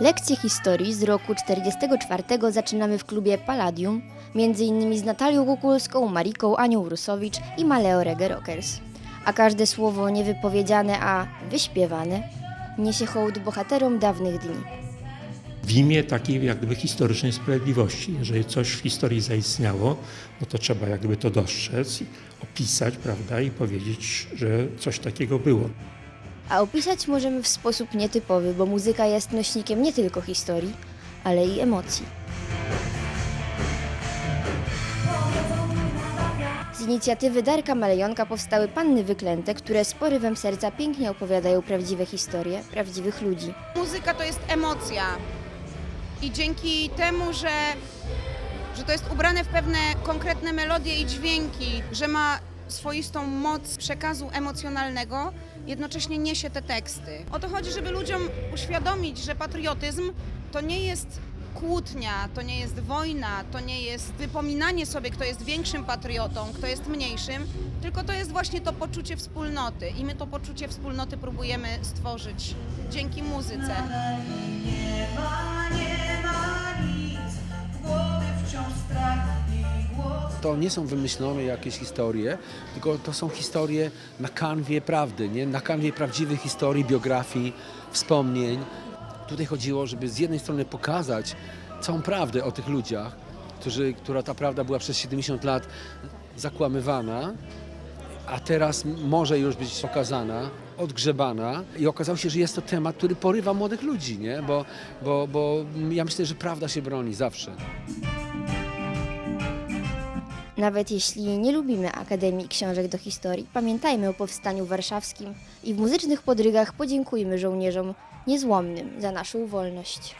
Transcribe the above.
Lekcje historii z roku 44 zaczynamy w klubie Palladium, między innymi z Natalią Kukulską, Mariką Anią Rusowicz i Maleo Reggae Rockers. A każde słowo niewypowiedziane, a wyśpiewane niesie hołd bohaterom dawnych dni. W imię takiej jak gdyby historycznej sprawiedliwości. Jeżeli coś w historii zaistniało, no to trzeba jak gdyby to dostrzec, opisać, prawda, i powiedzieć, że coś takiego było. A opisać możemy w sposób nietypowy, bo muzyka jest nośnikiem nie tylko historii, ale i emocji. Z inicjatywy Darka Malejonka powstały panny wyklęte, które z porywem serca pięknie opowiadają prawdziwe historie prawdziwych ludzi. Muzyka to jest emocja. I dzięki temu, że, że to jest ubrane w pewne konkretne melodie i dźwięki, że ma swoistą moc przekazu emocjonalnego, jednocześnie niesie te teksty. O to chodzi, żeby ludziom uświadomić, że patriotyzm to nie jest kłótnia, to nie jest wojna, to nie jest wypominanie sobie, kto jest większym patriotą, kto jest mniejszym, tylko to jest właśnie to poczucie wspólnoty. I my to poczucie wspólnoty próbujemy stworzyć dzięki muzyce. To nie są wymyślone jakieś historie, tylko to są historie na kanwie prawdy, nie? na kanwie prawdziwych historii, biografii, wspomnień. Tutaj chodziło, żeby z jednej strony pokazać całą prawdę o tych ludziach, którzy, która ta prawda była przez 70 lat zakłamywana, a teraz może już być pokazana, odgrzebana i okazało się, że jest to temat, który porywa młodych ludzi, nie? Bo, bo, bo ja myślę, że prawda się broni zawsze. Nawet jeśli nie lubimy Akademii Książek do Historii, pamiętajmy o Powstaniu Warszawskim i w muzycznych podrygach podziękujmy żołnierzom niezłomnym za naszą wolność.